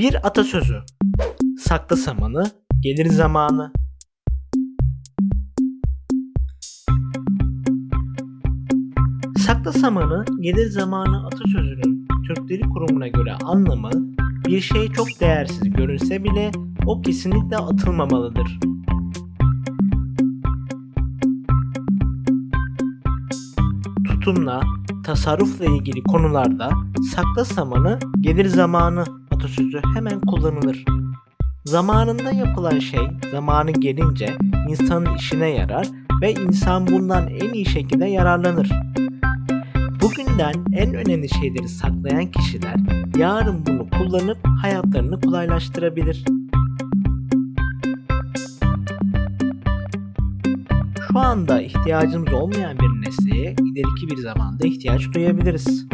Bir atasözü. Sakla samanı, gelir zamanı. Sakla samanı, gelir zamanı atasözünün Türk Dili Kurumu'na göre anlamı bir şey çok değersiz görünse bile o kesinlikle atılmamalıdır. Tutumla, tasarrufla ilgili konularda sakla samanı, gelir zamanı atasözü hemen kullanılır. Zamanında yapılan şey zamanı gelince insanın işine yarar ve insan bundan en iyi şekilde yararlanır. Bugünden en önemli şeyleri saklayan kişiler yarın bunu kullanıp hayatlarını kolaylaştırabilir. Şu anda ihtiyacımız olmayan bir nesneye ileriki bir zamanda ihtiyaç duyabiliriz.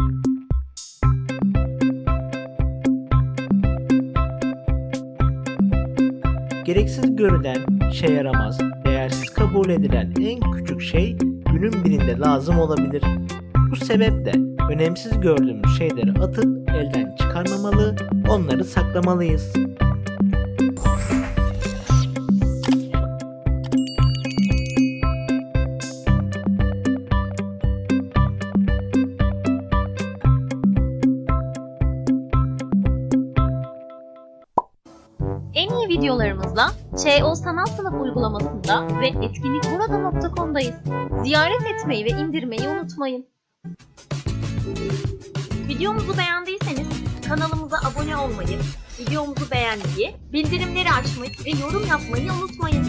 Gereksiz görülen, şey yaramaz, değersiz kabul edilen en küçük şey günün birinde lazım olabilir. Bu sebeple önemsiz gördüğümüz şeyleri atıp elden çıkarmamalı, onları saklamalıyız. En iyi videolarımızla ÇO Sanat Sınıf uygulamasında ve etkinlikburada.com'dayız. Ziyaret etmeyi ve indirmeyi unutmayın. Videomuzu beğendiyseniz kanalımıza abone olmayı, videomuzu beğenmeyi, bildirimleri açmayı ve yorum yapmayı unutmayın.